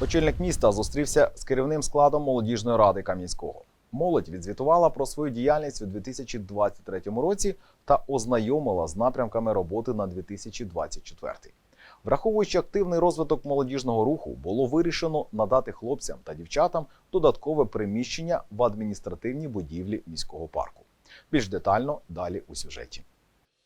Очільник міста зустрівся з керівним складом молодіжної ради Кам'янського. Молодь відзвітувала про свою діяльність у 2023 році та ознайомила з напрямками роботи на 2024. Враховуючи активний розвиток молодіжного руху, було вирішено надати хлопцям та дівчатам додаткове приміщення в адміністративній будівлі міського парку. Більш детально далі у сюжеті.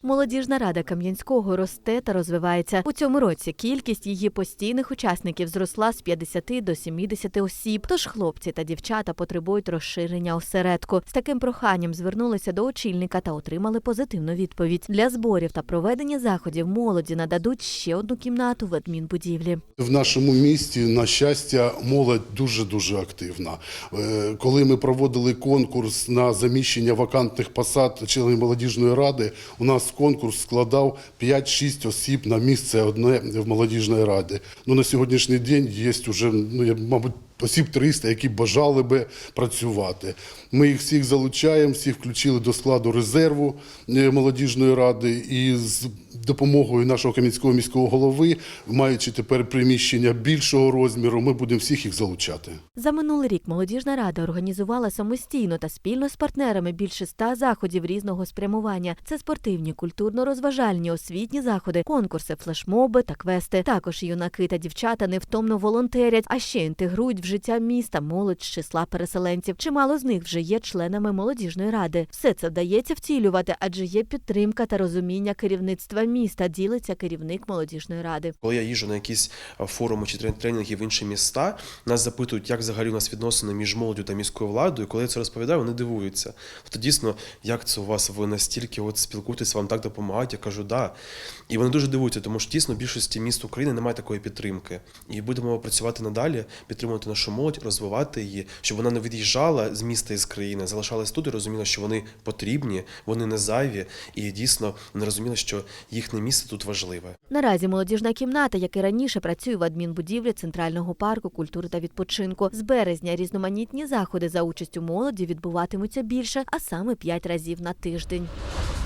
Молодіжна рада Кам'янського росте та розвивається. У цьому році кількість її постійних учасників зросла з 50 до 70 осіб. Тож хлопці та дівчата потребують розширення осередку. З таким проханням звернулися до очільника та отримали позитивну відповідь. Для зборів та проведення заходів молоді нададуть ще одну кімнату в адмінбудівлі. В нашому місті, на щастя, молодь дуже дуже активна. Е, Коли ми проводили конкурс на заміщення вакантних посад членів молодіжної ради, у нас конкурс складав 5-6 осіб на місце одне в молодіжній раді. Ну на сьогоднішній день є вже, ну я мабуть. Осіб 300, які бажали би працювати. Ми їх всіх залучаємо, всіх включили до складу резерву е, молодіжної ради і з допомогою нашого кам'янського міського голови, маючи тепер приміщення більшого розміру, ми будемо всіх їх залучати. За минулий рік молодіжна рада організувала самостійно та спільно з партнерами більше ста заходів різного спрямування. Це спортивні, культурно-розважальні, освітні заходи, конкурси, флешмоби та квести. Також юнаки та дівчата невтомно волонтерять, а ще інтегрують в життя міста молодь з числа переселенців. Чимало з них вже є членами молодіжної ради. Все це вдається втілювати, адже є підтримка та розуміння керівництва міста. Ділиться керівник молодіжної ради. Коли я їжджу на якісь форуми чи трен- тренінги в інші міста, нас запитують, як взагалі у нас відносини між молоддю та міською владою. Коли я це розповідаю, вони дивуються. Тобто дійсно, як це у вас ви настільки от спілкуєтесь, вам так допомагають? Я кажу, да. І вони дуже дивуються, тому що дійсно в більшості міст України немає такої підтримки. І будемо працювати надалі, підтримувати нашу молодь, розвивати її, щоб вона не від'їжджала з міста і з країни, залишалась тут і розуміла, що вони потрібні, вони не зайві, і дійсно вони розуміли, що їхнє місце тут важливе. Наразі молодіжна кімната, як і раніше, працює в адмінбудівлі Центрального парку культури та відпочинку. З березня різноманітні заходи за участю молоді відбуватимуться більше, а саме п'ять разів на тиждень.